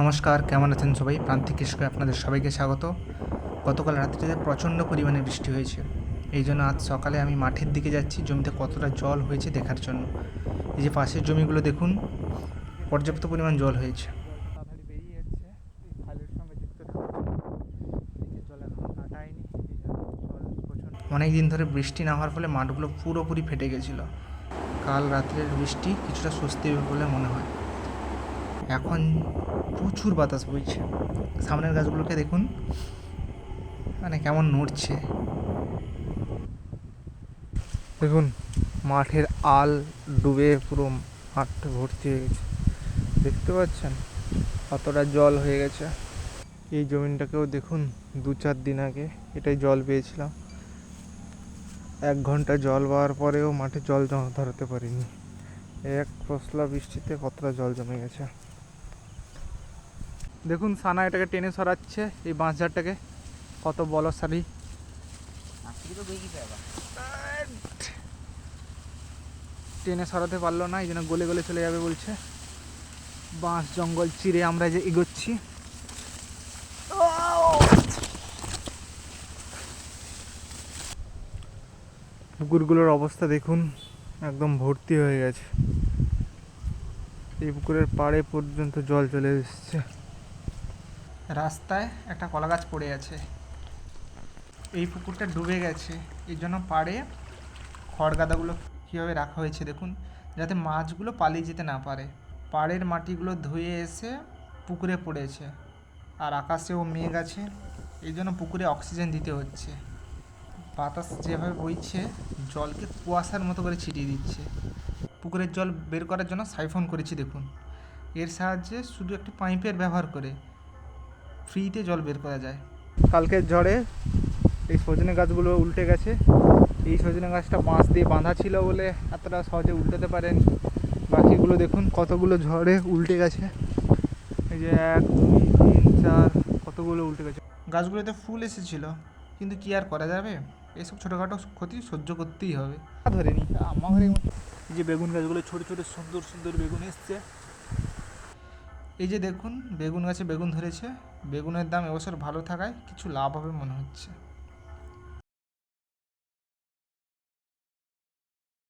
নমস্কার, কেমন আছেন সবাই? প্রান্তিক কৃষকে আপনাদের সবাইকে স্বাগত। গতকাল রাত্রিতে প্রচণ্ড পরিমাণে বৃষ্টি হয়েছে। এই জন্য আজ সকালে আমি মাঠের দিকে যাচ্ছি, জমিতে কতটা জল হয়েছে দেখার জন্য। এই যে পাশের জমিগুলো দেখুন, পর্যাপ্ত পরিমাণ জল হয়েছে। অনেক দিন ধরে বৃষ্টি না হওয়ার ফলে মাঠগুলো পুরোপুরি ফেটে গেছিল। কাল রাত্রের বৃষ্টি কিছুটা স্বস্তি বলে মনে হয়। এখন প্রচুর বাতাস বইছে। সামনের গাছগুলোকে দেখুন। মানে কেমন নড়ছে। দেখুন, মাঠের আল ডুবে পুরো মাঠটা ভর্তি হয়ে গেছে। দেখতে পাচ্ছেন? কতটা জল হয়ে গেছে। এই জমিনটাকেও দেখুন, দু চার দিন আগে এটাই জল পেয়েছিলাম। এক ঘণ্টা জল পাওয়ার পরেও মাঠে জল জমা ধরাতে পারিনি। এক পশলা বৃষ্টিতে কতটা জল জমে গেছে। দেখুন, সানা এটাকে টেনে সরাচ্ছে এই বাঁশঝাড়টাকে কত বলসারি টেনে সরাতে পারল না, এই জন্য গলে গলে চলে যাবে বলছে। বাঁশ জঙ্গল চিরে আমরা যে এগোচ্ছি। পুকুরগুলোর অবস্থা দেখুন, একদম ভর্তি হয়ে গেছে। এই পুকুরের পাড়ে পর্যন্ত জল চলে এসেছে। রাস্তায় একটা কলা গাছ পড়ে আছে। এই পুকুরটা ডুবে গেছে। এই জন্য পাড়ে খড় গাদাগুলো কীভাবে রাখা হয়েছে দেখুন। যাতে মাছগুলো পালিয়ে যেতে না পারে। পাড়ের মাটিগুলো ধুয়ে এসে পুকুরে পড়েছে। আর আকাশেও মেঘ আছে। এই জন্য পুকুরে অক্সিজেন দিতে হচ্ছে। বাতাস যেভাবে বইছে, জলকে কুয়াশার মতো করে ছিটিয়ে দিচ্ছে। পুকুরের জল বের করার জন্য সাইফন করেছি দেখুন। এর সাহায্যে শুধু একটি পাইপের ব্যবহার করে ফ্রিতে জল বের করা যায়। কালকের ঝড়ে এই সজনে গাছগুলো উল্টে গেছে। এই সজনে গাছটা বাঁশ দিয়ে বাঁধা ছিল বলে এতটা সহজে উল্টাতে পারেনি। বাকিগুলো দেখুন কতগুলো ঝড়ে উল্টে গেছে। এই যে এক দুই তিন চার কতগুলো উল্টে গেছে। গাছগুলোতে ফুল এসেছিল কিন্তু কি আর করা যাবে? এসব ছোটোখাটো ক্ষতি সহ্য করতেই হবে। ধরে নি আমার যে বেগুন গাছগুলো ছোটো ছোটো সুন্দর সুন্দর বেগুন এসছে। এই যে দেখুন, বেগুন গাছে বেগুন ধরেছে। বেগুনের দাম এবছর ভালো থাকায় কিছু লাভ হবে মনে হচ্ছে।